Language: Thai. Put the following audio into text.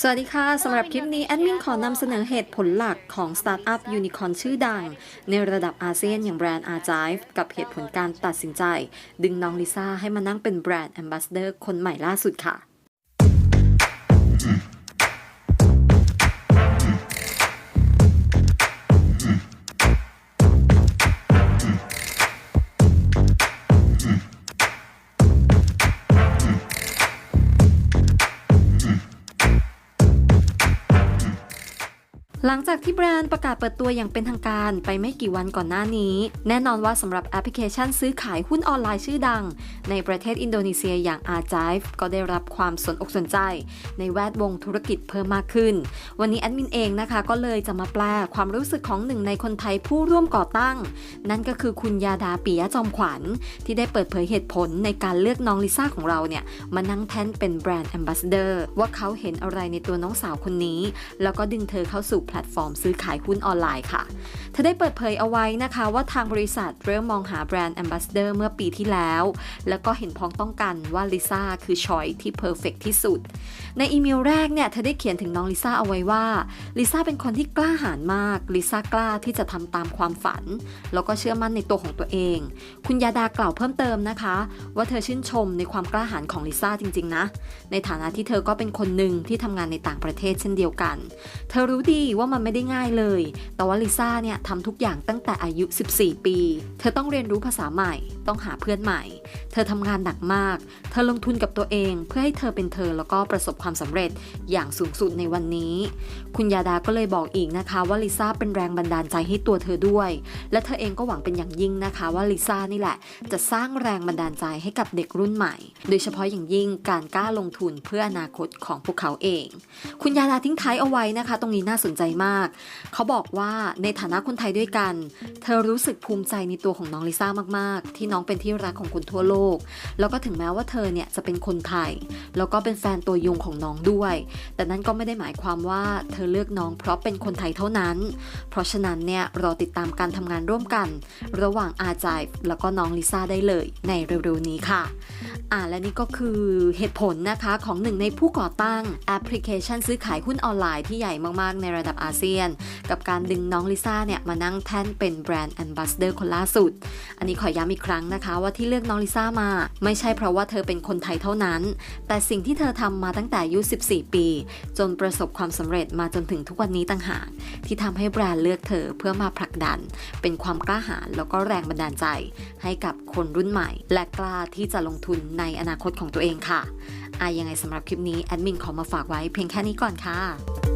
สวัสดีค่ะ สำหรับคลิปนี้ แอดมินขอนำเสนอเหตุผลหลักของสตาร์ทอัพยูนิคอนชื่อดัง ในระดับอาเซียนอย่างแบรนด์ Archive กับเหตุผลการตัดสินใจ ดึงน้องลิซ่าให้มานั่งเป็นแบรนด์แอมบาสเดอร์คนใหม่ล่าสุดค่ะ หลังจากที่แบรนด์ประกาศเปิดตัวอย่างเป็นทางการไปไม่กี่วันก่อนหน้านี้ แน่นอนว่าสำหรับแอปพลิเคชันซื้อขายหุ้นออนไลน์ชื่อดัง ในประเทศอินโดนีเซียอย่าง Archive ก็ได้รับความสนอกสนใจ ในแวดวงธุรกิจเพิ่มมากขึ้น วันนี้แอดมินเองนะคะก็เลยจะมาแปลความรู้สึกของหนึ่งในคนไทยผู้ร่วมก่อตั้ง นั่นก็คือคุณยาดาปิยะจอมขวัญ ที่ได้เปิดเผยเหตุผลในการเลือกน้องลิซ่าของเราเนี่ยมานั่งแท่นเป็นแบรนด์แอมบาสเดอร์ว่าเขาเห็นอะไรในตัวน้องสาวคนนี้ แล้วก็ดึงเธอเข้าสู่พลตฟอร์มซื้อขายหุ้นออนไลน์ค่ะ เธอได้เปิดเผยเอาไว้นะคะว่าทางบริษัทเริ่มมองหาแบรนด์แอมบาสเดอร์เมื่อปีที่แล้ว แล้วก็เห็นพ้องต้องกันว่าลิซ่าคือชอยที่เพอร์เฟกที่สุด ในอีเมลแรกเนี่ยเธอได้เขียนถึงน้องลิซ่าเอาไว้ว่าลิซ่าเป็นคนที่กล้าหาญมากลิซ่ากล้าที่จะทำตามความฝัน แล้วก็เชื่อมั่นในตัวของตัวเอง คุณยาดากล่าวเพิ่มเติมนะคะ ว่าเธอชื่นชมในความกล้าหาญของลิซ่าจริงๆนะในฐานะที่เธอก็เป็นคนหนึ่งที่ทำงานในต่างประเทศเช่นเดียวกัน เธอรู้ดีว่ามันไม่ได้ง่ายเลย แต่ว่าลิซ่าเนี่ยทำทุกอย่างตั้งแต่อายุ 14 ปี เธอต้องเรียนรู้ภาษาใหม่ ต้องหาเพื่อนใหม่ เธอทำงานหนักมาก เธอลงทุนกับตัวเอง เพื่อให้เธอเป็นเธอแล้วก็ประสบความสำเร็จอย่างสูงสุดในวันนี้ คุณยาดาก็เลยบอกอีกนะคะ ว่าลิซ่าเป็นแรงบันดาลใจให้ตัวเธอด้วย และเธอเองก็หวังเป็นอย่างยิ่งนะคะว่าลิซ่านี่แหละ จะสร้างแรงบันดาลใจให้กับเด็กรุ่นใหม่ โดยเฉพาะอย่างยิ่งการกล้าลงทุนเพื่ออนาคตของพวกเขาเอง คุณยาดาทิ้งท้ายเอาไว้นะคะ ตรงนี้น่าสนใจมาก เขาบอกว่าในฐานะคนไทยด้วยกัน เธอรู้สึกภูมิใจในตัวของน้องลิซ่ามากๆ ที่น้องเป็นที่รักของคนทั่วโลก แล้วก็ถึงแม้ว่าเธอเนี่ยจะเป็นคนไทย แล้วก็เป็นแฟนตัวยงของน้องด้วย แต่นั่นก็ไม่ได้หมายความว่าเธอเลือกน้องเพราะเป็นคนไทยเท่านั้น เพราะฉะนั้นเนี่ยรอติดตามการทำงานร่วมกัน ระหว่างอาจายแล้วก็น้องลิซ่าได้เลยในเร็วๆนี้ค่ะอ่าและนี่ก็คือเหตุผลนะคะของหนึ่งในผู้ก่อตั้งแอปพลิเคชันซื้อขายหุ้นออนไลน์ที่ใหญ่มากๆ ในระดับอาเซียน กับการดึงน้องลิซ่าเนี่ยมานั่งแท่นเป็นแบรนด์แอมบาสเดอร์คนล่าสุด อันนี้ขอย้ำอีกครั้งนะคะว่าที่เลือกน้องลิซ่ามา ไม่ใช่เพราะว่าเธอเป็นคนไทยเท่านั้น แต่สิ่งที่เธอทำมาตั้งแต่อายุ 14 ปี จนประสบความสำเร็จมาจนถึงทุกวันนี้ต่างหากที่ทำให้แบรนด์เลือกเธอเพื่อมาผลักดัน เป็นความกล้าหาญแล้วก็แรงบันดาลใจ ให้กับคนรุ่นใหม่ และกล้าที่จะลงทุนในอนาคตของตัวเองค่ะอะยังไงสำหรับคลิปนี้ แอดมินขอมาฝากไว้เพียงแค่นี้ก่อนค่ะ